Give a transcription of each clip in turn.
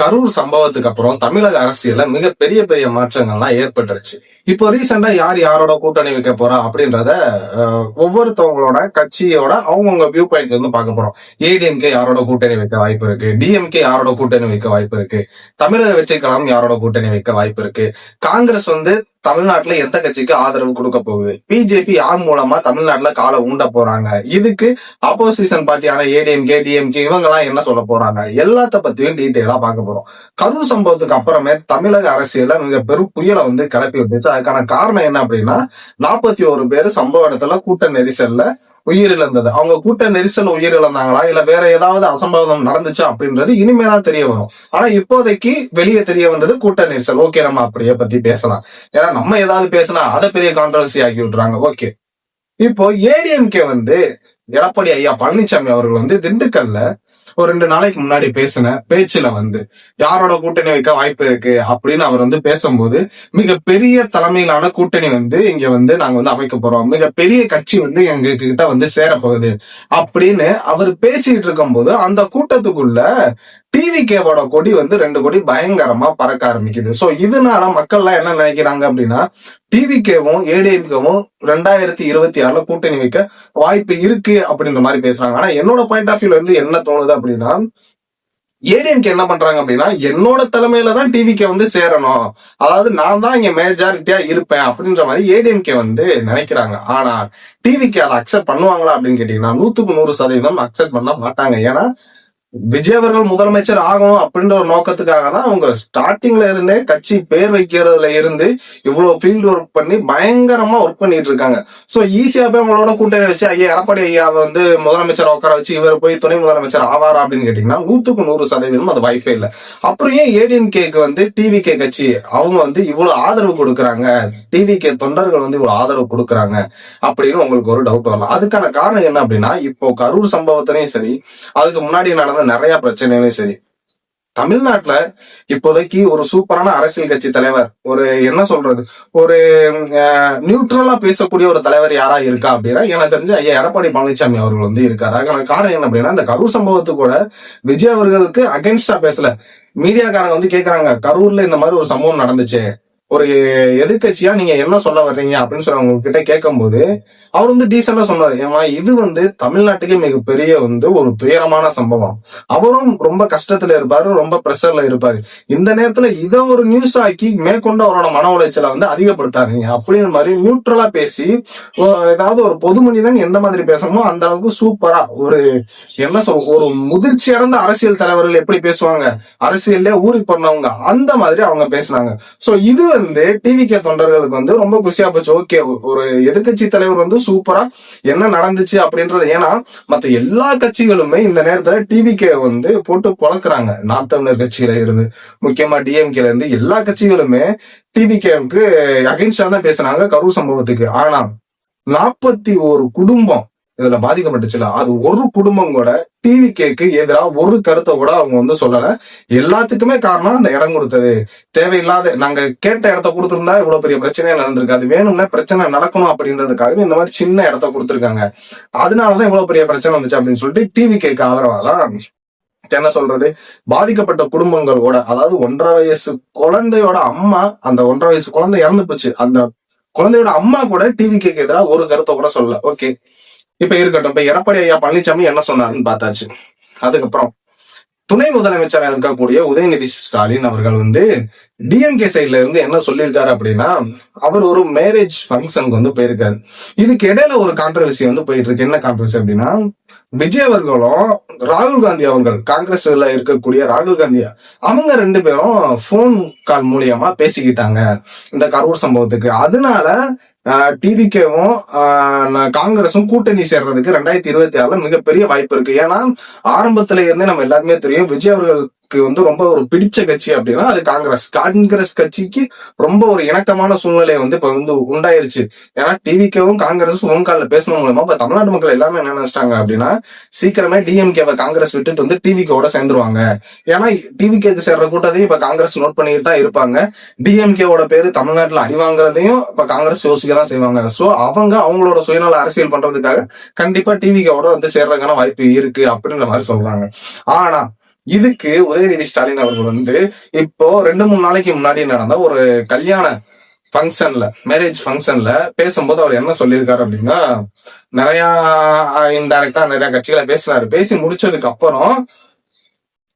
கரூர் சம்பவத்துக்கு அப்புறம் தமிழக அரசியல்ல மிக பெரிய பெரிய மாற்றங்கள்லாம் ஏற்பட்டுருச்சு. இப்போ ரீசெண்டா யார் யாரோட கூட்டணி வைக்க போறா அப்படின்றத ஒவ்வொருத்தவங்களோட கட்சியோட அவங்கவுங்க வியூ பாயிண்ட் இருந்து பார்க்க போறோம். ஏடிஎம்கே யாரோட கூட்டணி வைக்க வாய்ப்பு இருக்கு? டிஎம்கே யாரோட கூட்டணி வைக்க வாய்ப்பு இருக்கு? தமிழக வெற்றி கழகம் யாரோட கூட்டணி வைக்க வாய்ப்பு இருக்கு? காங்கிரஸ் வந்து தமிழ்நாட்டுல எந்த கட்சிக்கு ஆதரவு கொடுக்க போகுது? பிஜேபி யார் மூலமா தமிழ்நாட்டுல காலை ஊண்ட போறாங்க? இதுக்கு ஆப்போசிஷன் பார்ட்டியான ஏடிஎம்கே டிஎம்கே இவங்க எல்லாம் என்ன சொல்ல போறாங்க? எல்லாத்த பத்தியும் டீட்டெயிலா பார்க்க போறோம். கரூர் சம்பவத்துக்கு அப்புறமே தமிழக அரசியல மிக பெரும் புயலை வந்து கிளப்பி விட்டுச்சு. அதுக்கான காரணம் என்ன அப்படின்னா நாற்பத்தி ஒரு பேர் சம்பவ இடத்துல கூட்ட நெரிசல்ல உயிரிழந்தது. அவங்க கூட்ட நெரிசல் உயிரிழந்தாங்களா? இல்ல வேற ஏதாவது அசம்பாவிதம் நடந்துச்சா அப்படின்றது இனிமேதான் தெரிய வரும். ஆனா இப்போதைக்கு வெளியே தெரிய வந்தது கூட்ட நெரிசல். ஓகே நம்ம அப்படியே பத்தி பேசலாம். ஏன்னா நம்ம ஏதாவது பேசினா அதை பெரிய கான்ட்ரவர்சி ஆக்கி விட்டுறாங்க. ஓகே. இப்போ ஏடிஎம்கே வந்து எடப்பாடி ஐயா பழனிசாமி அவர்கள் வந்து திண்டுக்கல்ல ஒரு ரெண்டு நாளைக்கு முன்னாடி பேசின பேச்சுல வந்து யாரோட கூட்டணி வைக்க வாய்ப்பு இருக்கு? அப்படின்னு அவர் வந்து பேசும்போது மிக பெரிய தலைமையிலான கூட்டணி வந்து இங்க வந்து நாங்க வந்து அமைக்க போறோம். மிக பெரிய கட்சி வந்து எங்க கிட்ட வந்து சேரப்போகுது அப்படின்னு அவர் பேசிட்டு இருக்கும் போது அந்த கூட்டத்துக்குள்ள டிவி கேவோட கொடி வந்து ரெண்டு கொடி பயங்கரமா பறக்க ஆரம்பிக்குது. சோ இதனால மக்கள்லாம் என்ன நினைக்கிறாங்க அப்படின்னா டிவி கேவும் ஏடிஎம்கேவும் ரெண்டாயிரத்தி இருபத்தி ஆறுல கூட்டணி வைக்க வாய்ப்பு இருக்கு அப்படின்ற மாதிரி பேசுறாங்க. ஆனா என்னோட பாயிண்ட் ஆஃப் வியூல இருந்து என்ன தோணுது அப்படின்னா ஏடிஎம்கே என்ன பண்றாங்க அப்படின்னா என்னோட தலைமையில தான் டிவிக்கு வந்து சேரணும். அதாவது நான் தான் இங்க மேஜாரிட்டியா இருப்பேன் அப்படின்ற மாதிரி ஏடிஎம்கே வந்து நினைக்கிறாங்க. ஆனா டிவிக்கு அதை அக்செப்ட் பண்ணுவாங்களா அப்படின்னு கேட்டீங்கன்னா நூத்துக்கு நூறு சதவீதம் அக்செப்ட் பண்ண மாட்டாங்க. ஏன்னா விஜய் அவர்கள் முதலமைச்சர் ஆகணும் அப்படின்ற ஒரு நோக்கத்துக்காக தான் அவங்க ஸ்டார்டிங்ல இருந்தே கட்சி பேர் வைக்கிறதுல இருந்து இவ்வளவு ஃபீல்டு ஒர்க் பண்ணி பயங்கரமா ஒர்க் பண்ணிட்டு இருக்காங்க. சோ ஈஸியா போய் அவங்களோட கூட்டணி வச்சு ஐயா எடப்பாடி ஐயாவை வந்து முதலமைச்சர் உட்கார வச்சு இவர் போய் துணை முதலமைச்சர் ஆவாரா அப்படின்னு கேட்டீங்கன்னா நூத்துக்கு நூறு சதவீதம் அது வாய்ப்பே இல்லை. அப்புறம் ஏன் ஏடிஎம்கேக்கு வந்து டிவி கே கட்சி அவங்க வந்து இவ்வளவு ஆதரவு கொடுக்குறாங்க? டிவி கே தொண்டர்கள் வந்து இவ்வளவு ஆதரவு கொடுக்குறாங்க அப்படின்னு உங்களுக்கு ஒரு டவுட் வரலாம். அதுக்கான காரணம் என்ன அப்படின்னா இப்போ கரூர் சம்பவத்திலையும் சரி அதுக்கு முன்னாடி நடந்த நிறைய பிரச்சனைகளும் சரி. தமிழ்நாட்டுல இப்போதைக்கு ஒரு சூப்பரான அரசியல் கட்சி தலைவர் ஒரு என்ன சொல்றது ஒரு நியூட்ரலா பேசக்கூடிய ஒரு தலைவர் யாரா இருக்கா அப்படின்னா எனக்கு தெரிஞ்சு ஐயா எடப்பாடி பழனிசாமி அவர்கள் வந்து இருக்காரு. காரணம் என்ன அப்படின்னா இந்த கரூர் சம்பவத்துக்கு கூட விஜய் அவர்களுக்கு அகேன்ஸ்டா பேசல. மீடியாக்காரங்க வந்து கேட்கறாங்க கரூர்ல இந்த மாதிரி ஒரு சம்பவம் நடந்துச்சு. ஒரு எதிர்க்கட்சியா நீங்க என்ன சொல்ல வர்றீங்க அப்படின்னு சொல்லி அவங்க கிட்ட கேட்கும்போது அவர் வந்து டீசெண்டா சொன்னாரு. ஏமா இது வந்து தமிழ்நாட்டுக்கே மிகப்பெரிய வந்து ஒரு துயரமான சம்பவம். அவரும் ரொம்ப கஷ்டத்துல இருப்பாரு ரொம்ப ப்ரெஷர்ல இருப்பாரு. இந்த நேரத்துல இதை ஒரு நியூஸ் ஆக்கி மேற்கொண்டு அவரோட மன உளைச்சலை வந்து அதிகப்படுத்தாதீங்க. அப்படின்ற மாதிரி நியூட்ரலா பேசி ஏதாவது ஒரு பொது மனிதன் எந்த மாதிரி பேசணுமோ அந்த அளவுக்கு சூப்பரா ஒரு என்ன சொல் ஒரு முதிர்ச்சி அடைந்த அரசியல் தலைவர்கள் எப்படி பேசுவாங்க? அரசியல்ல ஊருக்கு பண்ணவங்க அந்த மாதிரி அவங்க பேசினாங்க. சோ இது வந்து டிவி கே தொண்டர்களுக்கு வந்து ரொம்ப குஷியா போச்சு. ஓகே ஒரு எதிர்க்கட்சி தலைவர் வந்து சூப்பரா என்ன நடந்துச்சு அப்படின்றது. ஏன்னா மத்த எல்லா கட்சிகளுமே இந்த நேரத்துல டிவிகே வந்து போட்டு பொழக்குறாங்க. நாம் தமிழர் கட்சியில இருந்து முக்கியமா டிஎம்கேல இருந்து எல்லா கட்சிகளுமே டிவிகேவுக்கு அகைன்ஸ்டா தான் பேசுனாங்க கரூர் சம்பவத்துக்கு. ஆனா நாற்பத்தி ஒரு குடும்பம் இதுல பாதிக்கப்பட்டுச்சுல. அது ஒரு குடும்பம் கூட டிவி கேக்கு எதிராக ஒரு கருத்தை கூட அவங்க வந்து சொல்லல. எல்லாத்துக்குமே காரணம் அந்த இடம் கொடுத்தது. தேவையில்லாத நாங்க கேட்ட இடத்த கொடுத்துருந்தா இவ்வளவு பெரிய பிரச்சனையே நடந்திருக்காது வேணும்னா பிரச்சனை நடக்கணும் அப்படின்றதுக்காகவே இந்த மாதிரி சின்ன இடத்த கொடுத்துருக்காங்க. அதனாலதான் இவ்வளவு பெரிய பிரச்சனை வந்துச்சு அப்படின்னு சொல்லிட்டு டிவி கேக்கு ஆதரவாதான் என்ன சொல்றது? பாதிக்கப்பட்ட குடும்பங்களோட அதாவது ஒன்றரை வயசு குழந்தையோட அம்மா அந்த ஒன்றரை வயசு குழந்தை இறந்து போச்சு. அந்த குழந்தையோட அம்மா கூட டிவி கேக்கு எதிராக ஒரு கருத்தை கூட சொல்லல. ஓகே இப்ப இருக்கட்டும். இப்ப எடப்பாடி ஐயா பழனிசாமி என்ன சொன்னாருன்னு பார்த்தாச்சு. அதுக்கப்புறம் துணை முதலமைச்சராக இருக்கக்கூடிய உதயநிதி ஸ்டாலின் அவர்கள் வந்து டிஎம்கே சைட்ல இருந்து என்ன சொல்லியிருக்காரு அப்படின்னா அவர் ஒரு மேரேஜ் ஃபங்க்ஷனுக்கு வந்து போயிருக்காரு. இதுக்கு இடையில ஒரு கான்ட்ரவர்சி வந்து போயிட்டு இருக்கு என்ன கான்ட்ரவர்சி அப்படின்னா விஜய் அவர்களும் ராகுல் காந்தி அவர்கள் காங்கிரஸ்ல இருக்கக்கூடிய ராகுல் காந்தி அவங்க ரெண்டு பேரும் போன் கால் மூலியமா பேசிக்கிட்டாங்க. இந்த கரூர் சம்பவத்துக்கு. அதனால டிவிகேவும் காங்கிரஸும் கூட்டணி சேர்றதுக்கு ரெண்டாயிரத்தி இருபத்தி ஆறுல மிகப்பெரிய வாய்ப்பு இருக்கு. ஏன்னா ஆரம்பத்துல இருந்தே நம்ம எல்லாருமே தெரியும் விஜய் அவர்கள் வந்து ரொம்ப ஒரு பிடிச்ச கட்சி அப்படின்னா அது காங்கிரஸ். காங்கிரஸ் கட்சிக்கு ரொம்ப ஒரு இணக்கமான சூழ்நிலை வந்து இப்ப வந்து உண்டாயிருச்சு. ஏன்னா டிவிகேவும் காங்கிரஸ் போன் கால பேசணும் மூலமா இப்ப தமிழ்நாட்டு மக்கள் எல்லாமே என்ன நினைச்சிட்டாங்க அப்படின்னா சீக்கிரமே டிஎம்கேவை காங்கிரஸ் விட்டுட்டு வந்து டிவிகேவோட சேர்ந்துருவாங்க. ஏன்னா டிவிகேக்கு சேர்ற கூட்டத்தையும் இப்ப காங்கிரஸ் நோட் பண்ணிட்டு தான் இருப்பாங்க. டிஎம்கேவோட பேரு தமிழ்நாட்டுல அடிவாங்கிறதையும் இப்ப காங்கிரஸ் யோசிக்க தான் செய்வாங்க. சோ அவங்க அவங்களோட சுயநல அரசியல் பண்றதுக்காக கண்டிப்பா டிவிகேவோட வந்து சேர்றதுக்கான வாய்ப்பு இருக்கு அப்படின்ற மாதிரி சொல்றாங்க. ஆனா இதுக்கு உதயநிதி ஸ்டாலின் அவர்கள் வந்து இப்போ ரெண்டு மூணு நாளைக்கு முன்னாடி நடந்த ஒரு கல்யாண ஃபங்க்ஷன்ல மேரேஜ் ஃபங்க்ஷன்ல பேசும்போது அவர் என்ன சொல்லியிருக்காரு அப்படின்னா நிறைய இன்டைரக்டா நிறைய கட்சிகளை பேசினாரு. பேசி முடிச்சதுக்கு அப்புறம்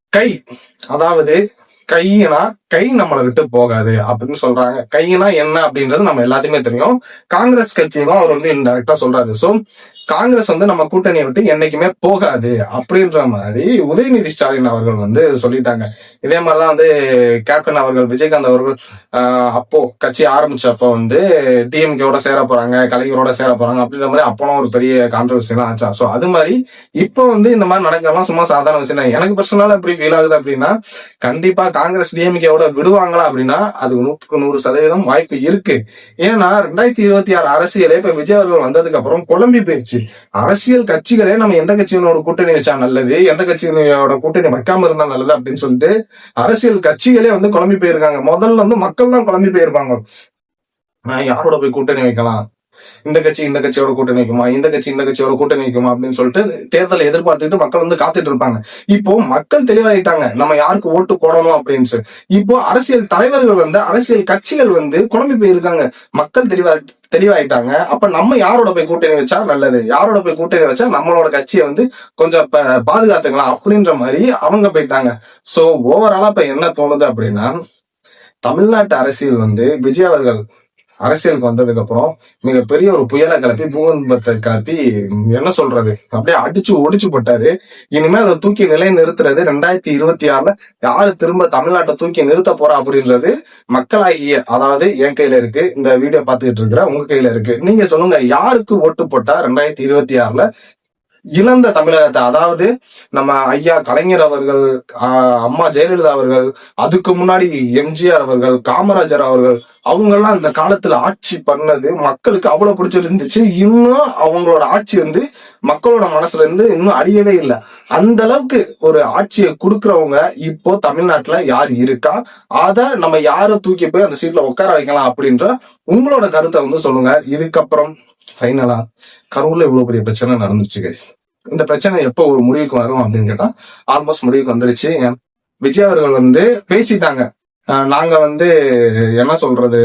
கை அதாவது கையினா கை நம்மளை விட்டு போகாது அப்படின்னு சொல்றாங்க. கைனா என்ன அப்படின்றது நம்ம எல்லாத்தையுமே தெரியும். காங்கிரஸ் கட்சியும் அவர் வந்து இன்டெரக்டா சொல்றாரு. சோ காங்கிரஸ் வந்து நம்ம கூட்டணியை விட்டு என்னைக்குமே போகாது அப்படின்ற மாதிரி உதயநிதி ஸ்டாலின் அவர்கள் வந்து சொல்லிட்டாங்க. இதே மாதிரிதான் வந்து கேப்டன் அவர்கள் விஜயகாந்த் அவர்கள் ஆஹ் அப்போ கட்சி ஆரம்பிச்சப்போ வந்து டிஎம்கேவோட சேர போறாங்க கலைஞரோட சேர போறாங்க அப்படின்ற மாதிரி அப்போலாம் ஒரு பெரிய கான்ட்ரவர்சி எல்லாம் ஆச்சா. சோ அது மாதிரி இப்போ வந்து இந்த மாதிரி நடக்கலாம் சும்மா சாதாரண விஷயம் எனக்கு பர்சனலா எப்படி ஃபீல் ஆகுது அப்படின்னா கண்டிப்பா காங்கிரஸ் டிஎம்கேவோட விடுவாங்களா அப்படின்னா அது நூற்றுக்கு நூறு சதவீதம் வாய்ப்பு இருக்கு. ஏன்னா ரெண்டாயிரத்தி இருபத்தி ஆறு அரசியலே இப்ப விஜய் அவர்கள் வந்ததுக்கு அப்புறம் குழம்பி போயிடுச்சு அரசியல் கட்சிகளே நம்ம எந்த கட்சியினோட கூட்டணி வச்சா நல்லது எந்த கட்சியினோட கூட்டணி வைக்காம இருந்தா நல்லது அப்படின்னு சொல்லிட்டு அரசியல் கட்சிகளே வந்து குழம்பி போயிருக்காங்க. முதல்ல வந்து மக்கள் தான் குழம்பி போயிருப்பாங்க. நான் யாரோட போய் கூட்டணி வைக்கலாம்? இந்த கட்சி இந்த கட்சியோட கூட்டணி வைக்குமா? இந்த கட்சி இந்த கட்சியோட கூட்டணி வைக்குமா? அப்படின்னு சொல்லிட்டு தேர்தலை எதிர்பார்த்துட்டு மக்கள் வந்து காத்துட்டு இருப்பாங்க. இப்போ மக்கள் தெளிவாயிட்டாங்க. நம்ம யாருக்கு ஓட்டு போடணும் அப்படின்னு இப்போ அரசியல் தலைவர்கள் வந்து அரசியல் கட்சிகள் வந்து குழம்பி போயிருக்காங்க. மக்கள் தெளிவா தெளிவாயிட்டாங்க. அப்ப நம்ம யாரோட போய் கூட்டணி வச்சா நல்லது? யாரோட போய் கூட்டணி வச்சா நம்மளோட கட்சியை வந்து கொஞ்சம் பாதுகாத்துக்கலாம் அப்படின்ற மாதிரி அவங்க போயிட்டாங்க. சோ ஓவராலா இப்ப என்ன தோணுது அப்படின்னா தமிழ்நாட்டு அரசியல் வந்து விஜய் அவர்கள் அரசியலுக்கு வந்ததுக்கு அப்புறம் மிகப்பெரிய ஒரு புயலை கிளப்பி பூகம்பத்தை கிளப்பி என்ன சொல்றது? அப்படியே அடிச்சு ஒடிச்சு போட்டாரு. இனிமே அதை தூக்கி நிலை நிறுத்துறது ரெண்டாயிரத்தி இருபத்தி ஆறுல யாரு திரும்ப தமிழ்நாட்டை தூக்கி நிறுத்த போறா அப்படின்றது மக்களாகிய அதாவது என் கையில இருக்கு. இந்த வீடியோ பார்த்துக்கிட்டு இருக்கிற உங்க கையில இருக்கு. நீங்க சொல்லுங்க யாருக்கு ஓட்டு போட்டா ரெண்டாயிரத்தி இருபத்தி ஆறுல இழந்த தமிழகத்தை அதாவது நம்ம ஐயா கலைஞர் அவர்கள் அம்மா ஜெயலலிதா அவர்கள் அதுக்கு முன்னாடி எம்ஜிஆர் அவர்கள் காமராஜர் அவர்கள் அவங்கெல்லாம் அந்த காலத்துல ஆட்சி பண்ணது மக்களுக்கு அவ்வளவு பிடிச்சிருந்துச்சு. இன்னும் அவங்களோட ஆட்சி வந்து மக்களோட மனசுல இருந்து இன்னும் அழியவே இல்லை. அந்த அளவுக்கு ஒரு ஆட்சியை கொடுக்கறவங்க இப்போ தமிழ்நாட்டுல யார் இருக்கா? அத நம்ம யாரை தூக்கி போய் அந்த சீட்ல உட்கார வைக்கலாம் அப்படின்ற உங்களோட கருத்தை வந்து சொல்லுங்க. இதுக்கப்புறம் ஃபைனலா கரூர்ல இவ்வளவு பெரிய பிரச்சனை நடந்துச்சு கைஸ் இந்த பிரச்சனை எப்போ ஒரு முடிவுக்கு வரும் அப்படின்னு கேட்டா ஆல்மோஸ்ட் முடிவுக்கு வந்துருச்சு. விஜய் அவர்கள் வந்து பேசிட்டாங்க. நாங்க வந்து என்ன சொல்றது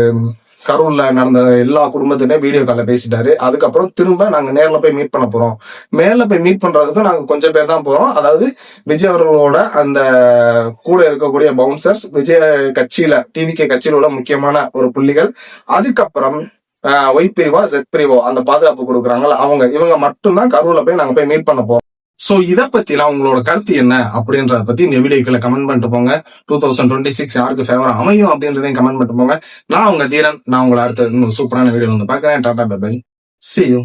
கரூர்ல நடந்த எல்லா குடும்பத்துமே வீடியோ காலில் பேசிட்டாரு. அதுக்கப்புறம் திரும்ப நாங்க நேர்ல போய் மீட் பண்ண போறோம். மேல போய் மீட் பண்றதுக்கு நாங்க கொஞ்சம் பேர் தான் போறோம். அதாவது விஜய் அவர்களோட அந்த கூட இருக்கக்கூடிய பவுன்சர்ஸ் விஜய் கட்சியில டிவிகே கட்சியில உள்ள முக்கியமான ஒரு புள்ளிகள். அதுக்கப்புறம் ஒய் பிரிவா செட் பிரிவோ அந்த பாதுகாப்பு கொடுக்குறாங்கல்ல அவங்க இவங்க மட்டும்தான் கரூர்ல போய் நாங்க போய் மீட் பண்ண போறோம். சோ இத பத்திலாம் உங்களோட கருத்து என்ன அப்படின்றத பத்தி இந்த வீடியோக்குள்ள கமெண்ட் பண்ணிட்டு போங்க. டூ தௌசண்ட் டுவெண்ட்டி சிக்ஸ் யாருக்கு ஃபேவர் அமையும் அப்படின்றதையும் கமெண்ட் பண்ணிட்டு போங்க. நான் உங்க தீரன் நான் உங்களை அடுத்த இன்னும் சூப்பரான வீடியோ வந்து பாக்குறேன் டாடா பை சி யூ